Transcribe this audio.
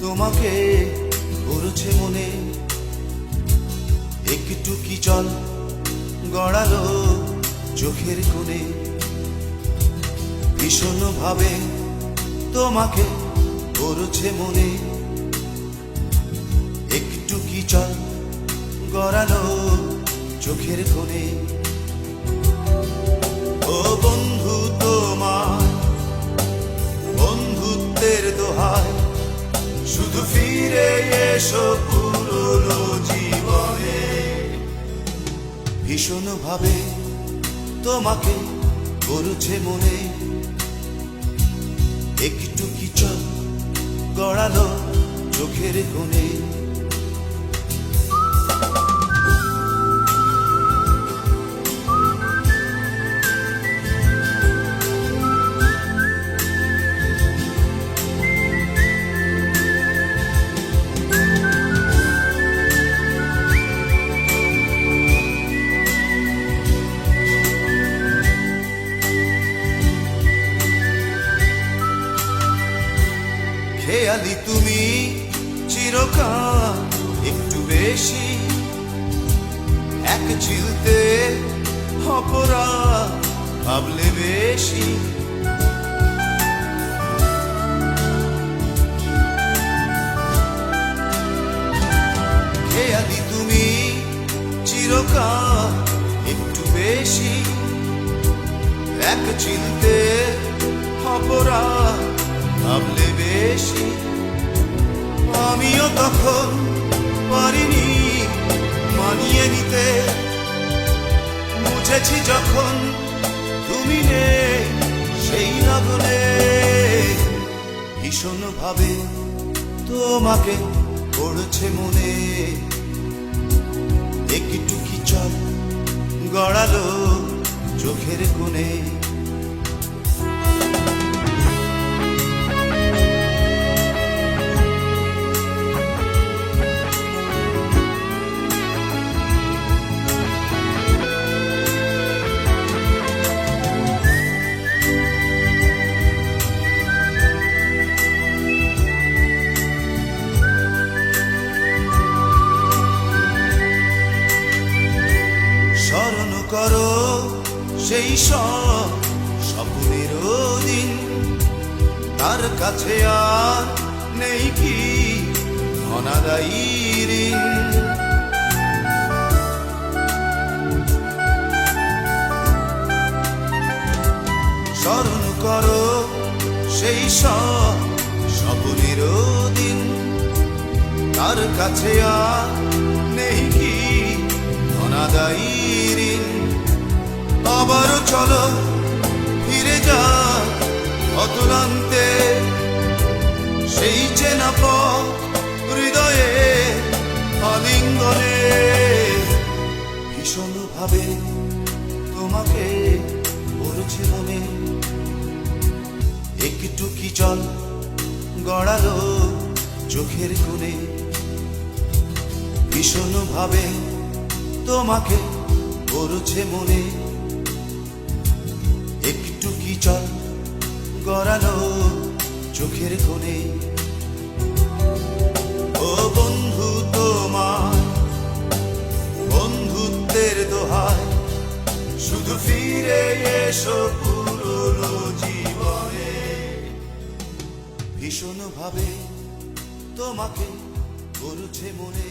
তোমাকে পড়ছে মনে। একটু কি জল গড়ালো চোখের কোণে? ভীষণ ভাবে তোমাকে পড়ছে মনে। একটু কি জল গড়ালো চোখের কোণে? ফিরে এসো পুরনো জীবনে। ভীষণ ভাবে তোমাকে করছে মনে। একটু কি চল গড়ালো চোখের কোণে? খেয়ালি তুমি চিরকাল একটু বেশি। এক চিলতে অপরাধ ভাবলে বেশি। খেয়ালি তুমি চিরকাল একটু বেশি। এক চিলতে অপরাধ ভাবলে বেশি। আমিও তখন পারিনি মানিয়ে নিতে। বুঝেছি যখন তুমি নেই সেই লগনে ভীষণ ভাবে তোমাকে পড়ছে মনে। একটু কি চল গড়ালো চোখের কোণে। সেই সব স্বপ্নের দিন তার কাছে আর নেই কি অনাদায়ী স্মরণ করো সেই সব স্বপ্নের দিন তার কাছে আর নেই কি অনাদায়ী আবারও চলো, ফিরে যা অতুলান্তে। সেই চেনা পথ হৃদয়ে, আলিঙ্গনে। ভীষণ ভাবে তোমাকে পড়ছে মনে একটু কি জল গড়ালো চোখের কোণে? ভীষণ ভাবে তোমাকে পড়ছে মনে। গড়ালো চোখের কোণে। ও বন্ধু তোমার, বন্ধুত্বের দোহায়, শুধু ফিরে এসো পুরনো জীবনে। ভীষণ ভাবে তোমাকে করছে মনে।